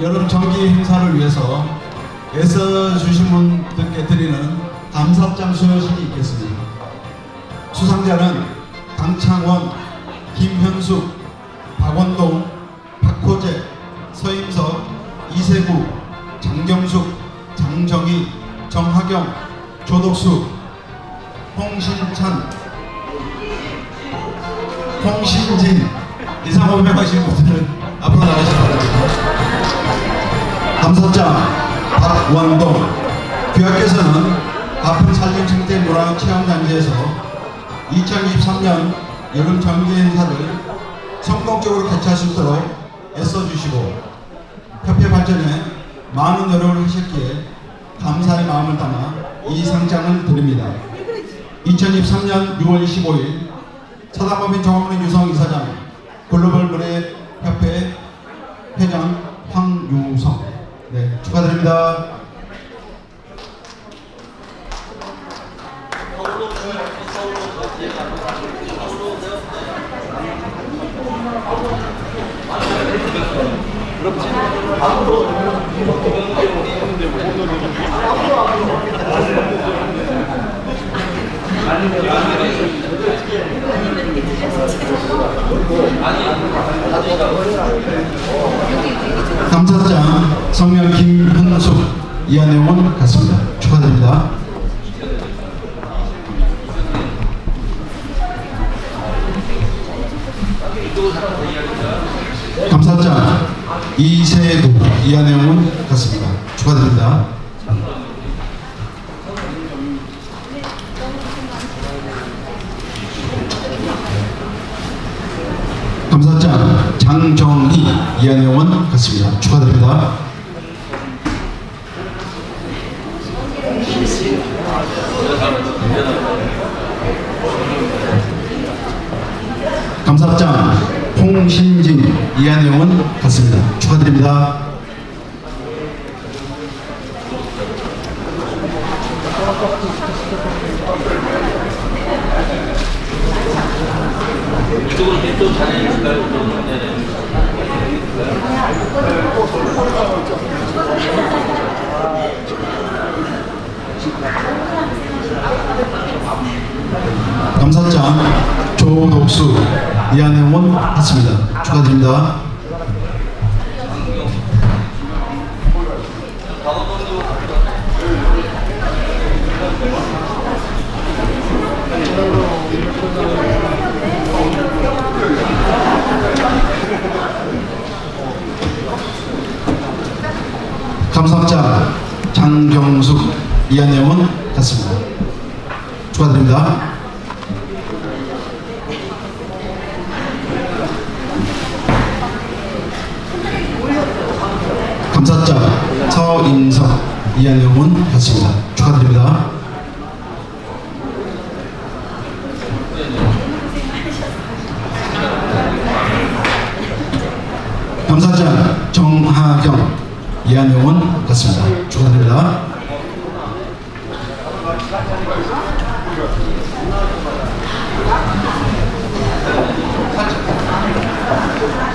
여름 정기 행사를 위해서 애써주신 분들께 드리는 감사장 수여식이 있겠습니다. 수상자는 강창원, 김현숙, 박원동, 박호재, 서임석, 이세구, 장경숙, 장정희, 정하경, 조덕수, 홍신찬, 홍신진 이상 500하신 분들은 앞으로 나가시기 바랍니다. 감사장 박원동 교학께서는 아픈 살림 생태 문화 체험단지에서 2023년 여름 정기 행사를 성공적으로 개최할 수 있도록 애써주시고 협회 발전에 많은 노력을 하셨기에 감사의 마음을 담아 이 상장을 드립니다. 2023년 6월 25일 차단법인 종합문화 유성 이사장 글로벌 문예협회 회장 황유성 네 축하드립니다. 감사장 성명 김현숙 이한영원 같습니다. 축하드립니다. 감사장 이세도 이한영원 같습니다. 축하드립니다. 감사장 장정희 이한영원 같습니다. 축하드립니다. 감사장 홍신진 이한영원 같습니다. 축하드립니다. 감사장 조독수 이한영원 같습니다. 축하드립니다. 감사장 장경숙 이한영원 같습니다. 축하드립니다. 감사장 서인석 이한영원 같습니다. 축하드립니다. 감사장 정하경 이한영원 같습니다. 축하드립니다. 같은 거.